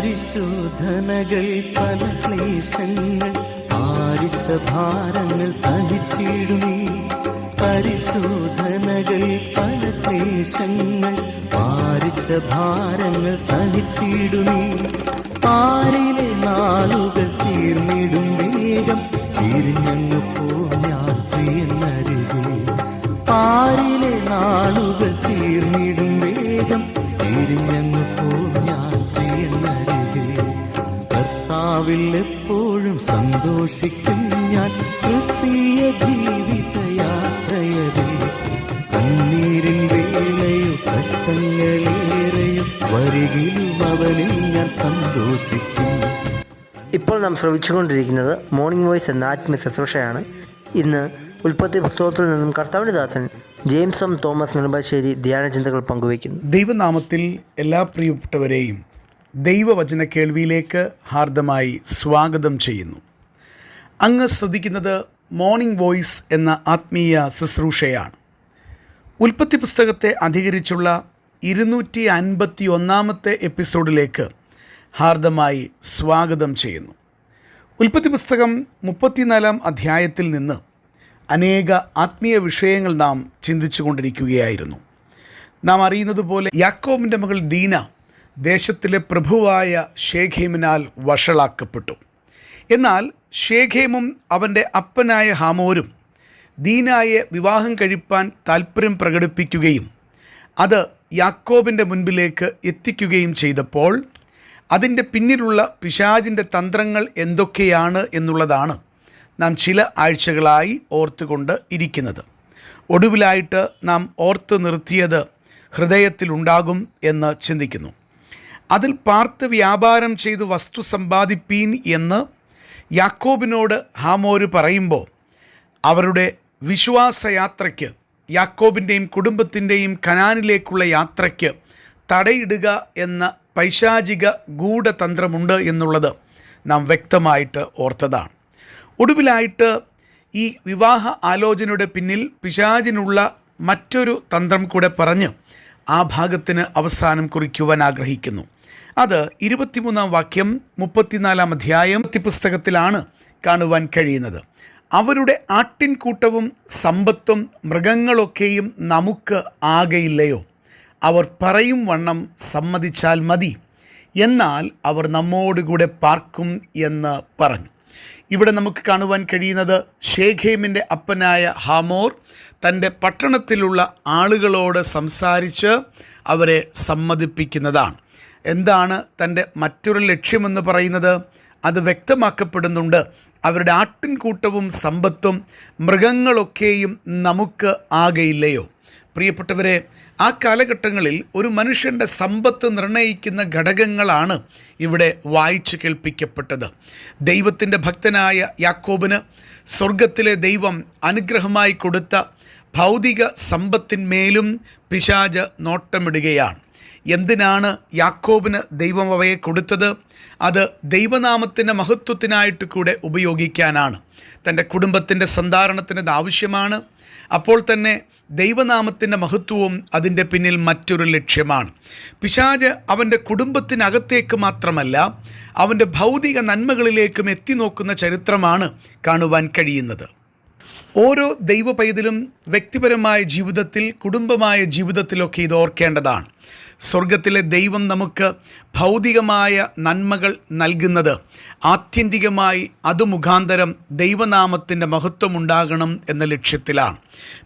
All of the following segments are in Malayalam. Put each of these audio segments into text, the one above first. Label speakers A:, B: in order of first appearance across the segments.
A: പരിശോധനകൾ പല ക്ലേശങ്ങൾ ആരിച്ച ഭാരങ്ങൾ സഹിച്ചിടുമേ. പരിശോധനകൾ പല ക്ലേശങ്ങൾ ആരിച്ച ഭാരങ്ങൾ സഹിച്ചിടുമേ. ആരിലെ നാളുകൾ തീർന്നിടും വേഗം തിരിഞ്ഞങ്ങ് പോ ഞാൻ പ്രിയനരുകേ ആരിലെ നാളുകൾ കർത്താവിൽ എപ്പോഴും സന്തോഷിക്കും ഞാൻ. ക്രിസ്തീയ ജീവിത യാത്രയതിൽ കണ്ണീരിൻ വേളയും കഷ്ടങ്ങളേറെയും വരികിലും അവനിൽ ഞാൻ സന്തോഷിക്കും.
B: ഇപ്പോൾ നാം ശ്രവിച്ചുകൊണ്ടിരിക്കുന്നത് മോർണിംഗ് വോയിസ് എന്ന ആത്മീയ ശുശ്രൂഷയാണ്. ഇന്ന് ഉൽപ്പത്തി പുസ്തകത്തിൽ നിന്നും കർത്താവിന്റെ ദാസൻ ജെയിംസ് എം തോമസ് നെടുമ്പാശ്ശേരി ധ്യാനചിന്തകൾ പങ്കുവയ്ക്കുന്നു.
C: ദൈവനാമത്തിൽ എല്ലാ പ്രിയപ്പെട്ടവരെയും ദൈവവചന കേൾവിയിലേക്ക് ഹാർദമായി സ്വാഗതം ചെയ്യുന്നു. അങ്ങ് ശ്രദ്ധിക്കുന്നത് മോർണിംഗ് വോയിസ് എന്ന ആത്മീയ ശുശ്രൂഷയാണ്. ഉൽപ്പത്തി പുസ്തകത്തെ അധികരിച്ചുള്ള ഇരുന്നൂറ്റി അൻപത്തി ഒന്നാമത്തെ എപ്പിസോഡിലേക്ക് ഹാർദമായി സ്വാഗതം ചെയ്യുന്നു. ഉൽപ്പത്തി പുസ്തകം മുപ്പത്തിനാലാം അധ്യായത്തിൽ നിന്ന് അനേക ആത്മീയ വിഷയങ്ങൾ നാം ചിന്തിച്ചു കൊണ്ടിരിക്കുകയായിരുന്നു നാം അറിയുന്നത് പോലെ യാക്കോബിന്റെ മകൾ ദീന ദേശത്തിലെ പ്രഭുവായ ഷേഖേമിനാൽ വഷളാക്കപ്പെട്ടു. എന്നാൽ ഷേഖേമും അവന്റെ അപ്പനായ ഹാമോരും ദീനായെ വിവാഹം കഴിപ്പാൻ താൽപ്പര്യം പ്രകടിപ്പിക്കുകയും അത് യാക്കോബിന്റെ മുൻപിലേക്ക് എത്തിക്കുകയും ചെയ്തപ്പോൾ അതിന്റെ പിന്നിലുള്ള പിശാജിന്റെ തന്ത്രങ്ങൾ എന്തൊക്കെയാണ് എന്നുള്ളതാണ് നാം ചില ആഴ്ചകളായി ഓർത്തുകൊണ്ട് ഇരിക്കുന്നത്. ഒടുവിലായിട്ട് നാം ഓർത്ത് നിർത്തിയത് ഹൃദയത്തിലുണ്ടാകും എന്ന് ചിന്തിക്കുന്നു. അതിൽ പാർത്ത് വ്യാപാരം ചെയ്ത് വസ്തു സമ്പാദിപ്പീൻ എന്ന് യാക്കോബിനോട് ഹാമോര് പറയുമ്പോൾ അവരുടെ വിശ്വാസയാത്രയ്ക്ക് യാക്കോബിന്റെയും കുടുംബത്തിന്റെയും കനാനിലേക്കുള്ള യാത്രയ്ക്ക് തടയിടുക എന്ന പൈശാചിക ഗൂഢതന്ത്രമുണ്ട് എന്നുള്ളത് നാം വ്യക്തമായിട്ട് ഓർത്തതാണ്. ഒടുവിലായിട്ട് ഈ വിവാഹ ആലോചനയുടെ പിന്നിൽ പിശാചിനുള്ള മറ്റൊരു തന്ത്രം കൂടെ പറഞ്ഞ് ആ ഭാഗത്തിന് അവസാനം കുറിക്കുവാൻ ആഗ്രഹിക്കുന്നു. അത് ഇരുപത്തിമൂന്നാം വാക്യം മുപ്പത്തിനാലാം അധ്യായം പുസ്തകത്തിലാണ് കാണുവാൻ കഴിയുന്നത്. അവരുടെ ആട്ടിൻകൂട്ടവും സമ്പത്തും മൃഗങ്ങളൊക്കെയും നമുക്ക് ആകയില്ലയോ? അവർ പറയും വണ്ണം സമ്മതിച്ചാൽ മതി. എന്നാൽ അവർ നമ്മോടുകൂടെ പാർക്കും എന്ന് പറഞ്ഞു. ഇവിടെ നമുക്ക് കാണുവാൻ കഴിയുന്നത് ഷേഖേമിന്റെ അപ്പനായ ഹാമോർ തന്റെ പട്ടണത്തിലുള്ള ആളുകളോട് സംസാരിച്ച് അവരെ സമ്മതിപ്പിക്കുന്നതാണ്. എന്താണ് തന്റെ മറ്റൊരു ലക്ഷ്യമെന്ന് പറയുന്നത്? അത് വ്യക്തമാക്കപ്പെടുന്നുണ്ട്. അവരുടെ ആട്ടിൻകൂട്ടവും സമ്പത്തും മൃഗങ്ങളൊക്കെയും നമുക്ക് ആകെയില്ലയോ? പ്രിയപ്പെട്ടവരെ ആ കാലഘട്ടങ്ങളിൽ ഒരു മനുഷ്യന്റെ സമ്പത്ത് നിർണയിക്കുന്ന ഘടകങ്ങളാണ് ഇവിടെ വായിച്ചു കേൾപ്പിക്കപ്പെട്ടത്. ദൈവത്തിന്റെ ഭക്തനായ യാക്കോബിന് സ്വർഗത്തിലെ ദൈവം അനുഗ്രഹമായി കൊടുത്ത ഭൗതിക സമ്പത്തിന്മേലും പിശാജ് നോട്ടമിടുകയാണ്. എന്തിനാണ് യാക്കോബിന് ദൈവം അവയെ കൊടുത്തത്? അത് ദൈവനാമത്തിന്റെ മഹത്വത്തിനായിട്ട് കൂടെ ഉപയോഗിക്കാനാണ്. തന്റെ കുടുംബത്തിന്റെ സന്ധാരണത്തിന് ആവശ്യമാണ്. അപ്പോൾ തന്നെ ദൈവനാമത്തിന്റെ മഹത്വവും അതിന്റെ പിന്നിൽ മറ്റൊരു ലക്ഷ്യമാണ്. പിശാജ് അവന്റെ കുടുംബത്തിനകത്തേക്ക് മാത്രമല്ല അവന്റെ ഭൗതിക നന്മകളിലേക്കും എത്തി നോക്കുന്ന ചരിത്രമാണ് കാണുവാൻ കഴിയുന്നത്. ഓരോ ദൈവ പൈതലും വ്യക്തിപരമായ ജീവിതത്തിൽ കുടുംബമായ ജീവിതത്തിലൊക്കെ ഇത് ഓർക്കേണ്ടതാണ്. സ്വർഗത്തിലെ ദൈവം നമുക്ക് ഭൗതികമായ നന്മകൾ നൽകുന്നത്. ആത്യന്തികമായി അത് മുഖാന്തരം ദൈവനാമത്തിന്റെ മഹത്വം ഉണ്ടാകണം എന്ന ലക്ഷ്യത്തിലാണ്.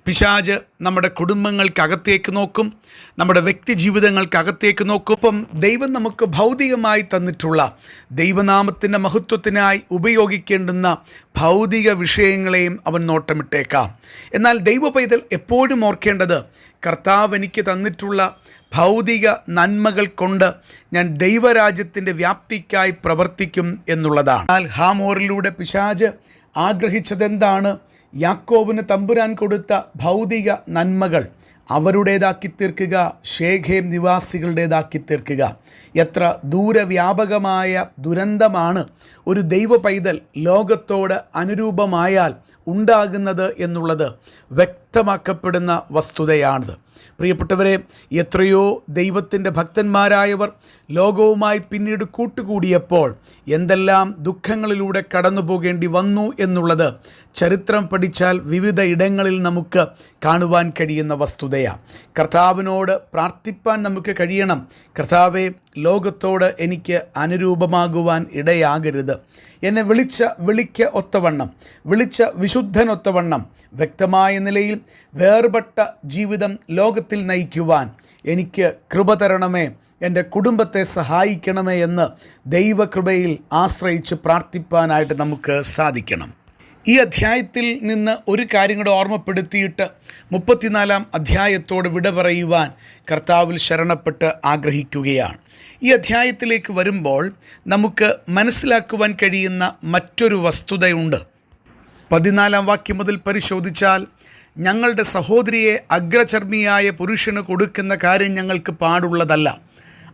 C: പിശാജ് നമ്മുടെ കുടുംബങ്ങൾക്കകത്തേക്ക് നോക്കും നമ്മുടെ വ്യക്തി ജീവിതങ്ങൾക്കകത്തേക്ക് നോക്കും. ഒപ്പം ദൈവം നമുക്ക് ഭൗതികമായി തന്നിട്ടുള്ള ദൈവനാമത്തിന്റെ മഹത്വത്തിനായി ഉപയോഗിക്കേണ്ടുന്ന ഭൗതിക വിഷയങ്ങളെയും അവൻ നോട്ടമിട്ടേക്കാം. എന്നാൽ ദൈവ പൈതൽ എപ്പോഴും ഓർക്കേണ്ടത് കർത്താവ് എനിക്ക് തന്നിട്ടുള്ള ഭൗതിക നന്മകൾ കൊണ്ട് ഞാൻ ദൈവരാജ്യത്തിന്റെ വ്യാപ്തിക്കായി പ്രവർത്തിക്കും എന്നുള്ളതാണ്. എന്നാൽ ഹാമോറിലൂടെ പിശാജ് ആഗ്രഹിച്ചതെന്താണ്? യാക്കോബിന് തമ്പുരാൻ കൊടുത്ത ഭൗതിക നന്മകൾ. അവരുടേതാക്കി തീർക്കുക ഷേഖേം നിവാസികളുടേതാക്കി തീർക്കുക. എത്ര ദൂരവ്യാപകമായ ദുരന്തമാണ് ഒരു ദൈവ പൈതൽ ലോകത്തോട് അനുരൂപമായാൽ ഉണ്ടാകുന്നത് എന്നുള്ളത് വ്യക്തമാക്കപ്പെടുന്ന വസ്തുതയാണിത്. പ്രിയപ്പെട്ടവരെ എത്രയോ ദൈവത്തിന്റെ ഭക്തന്മാരായവർ ലോകവുമായി പിന്നീട് കൂട്ടുകൂടിയപ്പോൾ എന്തെല്ലാം ദുഃഖങ്ങളിലൂടെ കടന്നു പോകേണ്ടി വന്നു എന്നുള്ളത് ചരിത്രം പഠിച്ചാൽ വിവിധ ഇടങ്ങളിൽ നമുക്ക് കാണുവാൻ കഴിയുന്ന വസ്തുതയാണ് കർത്താവിനോട് പ്രാർത്ഥിപ്പാൻ നമുക്ക് കഴിയണം. കർത്താവെ ലോകത്തോട് എനിക്ക് അനുരൂപമാകുവാൻ ഇടയാകരുത്. എന്നെ വിളിച്ച വിളിക്ക് ഒത്തവണ്ണം വിളിച്ച വിശുദ്ധനൊത്തവണ്ണം വ്യക്തമായ നിലയിൽ വേർപെട്ട ജീവിതം ലോകത്തിൽ നയിക്കുവാൻ എനിക്ക് കൃപ തരണമേ. എന്റെ കുടുംബത്തെ സഹായിക്കണമേ എന്ന് ദൈവകൃപയിൽ ആശ്രയിച്ച് പ്രാർത്ഥിപ്പാനായിട്ട് നമുക്ക് സാധിക്കണം. ഈ അധ്യായത്തിൽ നിന്ന് ഒരു കാര്യം കൂടെ ഓർമ്മപ്പെടുത്തിയിട്ട് മുപ്പത്തിനാലാം അധ്യായത്തോട് വിട പറയുവാൻ കർത്താവിൽ ശരണപ്പെട്ട് ആഗ്രഹിക്കുകയാണ്. ഈ അധ്യായത്തിലേക്ക് വരുമ്പോൾ നമുക്ക് മനസ്സിലാക്കുവാൻ കഴിയുന്ന മറ്റൊരു വസ്തുതയുണ്ട്. പതിനാലാം വാക്യം മുതൽ പരിശോധിച്ചാൽ ഞങ്ങളുടെ സഹോദരിയെ അഗ്രചർമ്മിയായ പുരുഷന് കൊടുക്കുന്ന കാര്യം ഞങ്ങൾക്ക് പാടുള്ളതല്ല.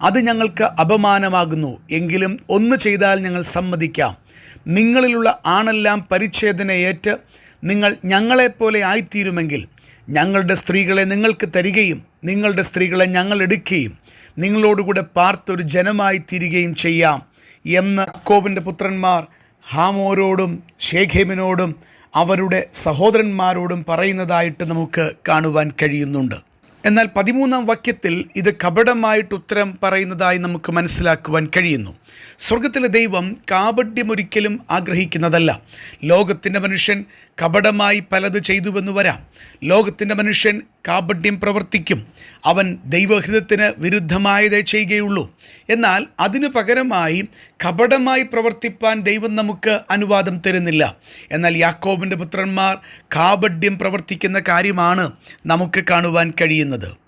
C: അത് ഞങ്ങൾക്ക് അപമാനമാകുന്നു. എങ്കിലും ഒന്ന് ചെയ്താൽ ഞങ്ങൾ സമ്മതിക്കാം. നിങ്ങളിലുള്ള ആണെല്ലാം പരിച്ഛേദനയേറ്റ് നിങ്ങൾ ഞങ്ങളെപ്പോലെ ആയിത്തീരുമെങ്കിൽ ഞങ്ങളുടെ സ്ത്രീകളെ നിങ്ങൾക്ക് തരികയും നിങ്ങളുടെ സ്ത്രീകളെ ഞങ്ങൾ എടുക്കുകയും നിങ്ങളോടുകൂടെ പാർത്തൊരു ജനമായി തീരുകയും ചെയ്യാം എന്ന് അക്കോബിന്റെ പുത്രന്മാർ ഹാമോരോടും ഷേഖേമിനോടും അവരുടെ സഹോദരന്മാരോടും പറയുന്നതായിട്ട് നമുക്ക് കാണുവാൻ കഴിയുന്നുണ്ട്. എന്നാൽ പതിമൂന്നാം വാക്യത്തിൽ ഇത് കപടമായിട്ട് ഉത്തരം പറയുന്നതായി നമുക്ക് മനസ്സിലാക്കുവാൻ കഴിയുന്നു. സ്വർഗത്തിലെ ദൈവം കാപഡ്യമൊരിക്കലും ആഗ്രഹിക്കുന്നതല്ല. ലോകത്തിന്റെ മനുഷ്യൻ കപടമായി പലത് ചെയ്തുവെന്ന് വരാം. ലോകത്തിന്റെ മനുഷ്യൻ കാപട്യം പ്രവർത്തിക്കും. അവൻ ദൈവഹിതത്തിന് വിരുദ്ധമായതേ ചെയ്യുകയുള്ളൂ. എന്നാൽ അതിനു പകരമായി കപടമായി പ്രവർത്തിപ്പാൻ ദൈവം നമുക്ക് അനുവാദം തരുന്നില്ല. എന്നാൽ യാക്കോബിന്റെ പുത്രന്മാർ കാപഡ്യം പ്രവർത്തിക്കുന്ന കാര്യമാണ് നമുക്ക് കാണുവാൻ കഴിയുന്നത്.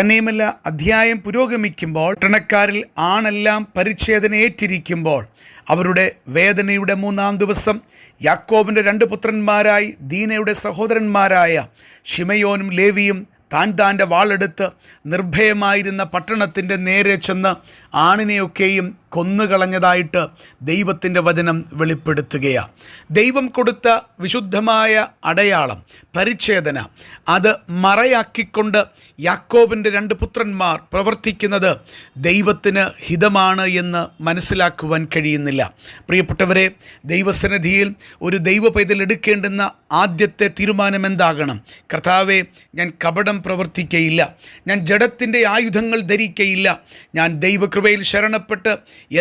C: തന്നെയുമല്ല അധ്യായം പുരോഗമിക്കുമ്പോൾ പട്ടണക്കാരിൽ ആണെല്ലാം പരിച്ഛേദന ഏറ്റിരിക്കുമ്പോൾ അവരുടെ വേദനയുടെ മൂന്നാം ദിവസം യാക്കോബിന്റെ രണ്ട് പുത്രന്മാരായി ദീനയുടെ സഹോദരന്മാരായ ഷിമയോനും ലേവിയും താൻ താന്റെ വാളെടുത്ത് നിർഭയമായിരുന്ന പട്ടണത്തിന്റെ നേരെ ചെന്ന് ആണിനെയൊക്കെയും കൊന്നുകളഞ്ഞതായിട്ട് ദൈവത്തിന്റെ വചനം വെളിപ്പെടുത്തുകയാണ് ദൈവം കൊടുത്ത വിശുദ്ധമായ അടയാളം പരിച്ഛേദന അത് മറയാക്കിക്കൊണ്ട് യാക്കോബിന്റെ രണ്ട് പുത്രന്മാർ പ്രവർത്തിക്കുന്നത് ദൈവത്തിന് ഹിതമാണ് എന്ന് മനസ്സിലാക്കുവാൻ കഴിയുന്നില്ല. പ്രിയപ്പെട്ടവരെ ദൈവസന്നിധിയിൽ ഒരു ദൈവ പൈതൽ എടുക്കേണ്ടുന്ന ആദ്യത്തെ തീരുമാനം എന്താകണം? കർത്താവെ ഞാൻ കപടം പ്രവർത്തിക്കയില്ല. ഞാൻ ജഡത്തിന്റെ ആയുധങ്ങൾ ധരിക്കയില്ല. ഞാൻ ദൈവകൃപയിൽ ശരണപ്പെട്ട്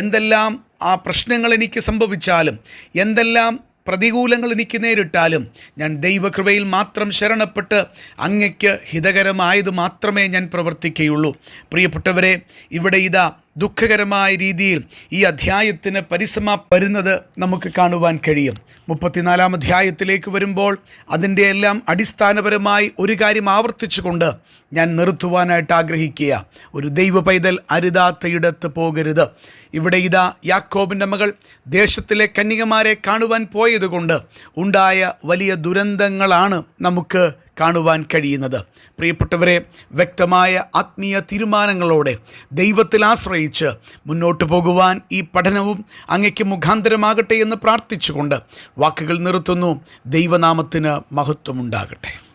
C: എന്തെല്ലാം ആ പ്രശ്നങ്ങൾ എനിക്ക് സംഭവിച്ചാലും എന്തെല്ലാം പ്രതികൂലങ്ങൾ എനിക്ക് നേരിട്ടാലും ഞാൻ ദൈവകൃപയിൽ മാത്രം ശരണപ്പെട്ട് അങ്ങയ്ക്ക് ഹിതകരമായത് മാത്രമേ ഞാൻ പ്രവർത്തിക്കുകയുള്ളൂ. പ്രിയപ്പെട്ടവരെ ഇവിടെ ഇതാ ദുഃഖകരമായ രീതിയിൽ ഈ അധ്യായത്തിന് പരിസമാ വരുന്നത് നമുക്ക് കാണുവാൻ കഴിയും. മുപ്പത്തിനാലാം അധ്യായത്തിലേക്ക് വരുമ്പോൾ അതിന്റെ എല്ലാം അടിസ്ഥാനപരമായി ഒരു കാര്യം ആവർത്തിച്ചുകൊണ്ട് ഞാൻ നിർത്തുവാനായിട്ട് ആഗ്രഹിക്കുക. ഒരു ദൈവ പൈതൽ അരുതാത്തയിടത്ത് പോകരുത്. ഇവിടെ ഇതാ യാക്കോബിന്റെ മകൾ ദേശത്തിലെ കന്യകമാരെ കാണുവാൻ പോയതുകൊണ്ട് ഉണ്ടായ വലിയ ദുരന്തങ്ങളാണ് നമുക്ക് കാണുവാൻ കഴിയുന്നത്. പ്രിയപ്പെട്ടവരെ വ്യക്തമായ ആത്മീയ തീരുമാനങ്ങളോടെ ദൈവത്തിൽ ആശ്രയിച്ച് മുന്നോട്ട് പോകുവാൻ ഈ പഠനവും അങ്ങയ്ക്ക് മുഖാന്തരമാകട്ടെ എന്ന് പ്രാർത്ഥിച്ചുകൊണ്ട് വാക്കുകൾ നിർത്തുന്നു. ദൈവനാമത്തിന് മഹത്വമുണ്ടാകട്ടെ.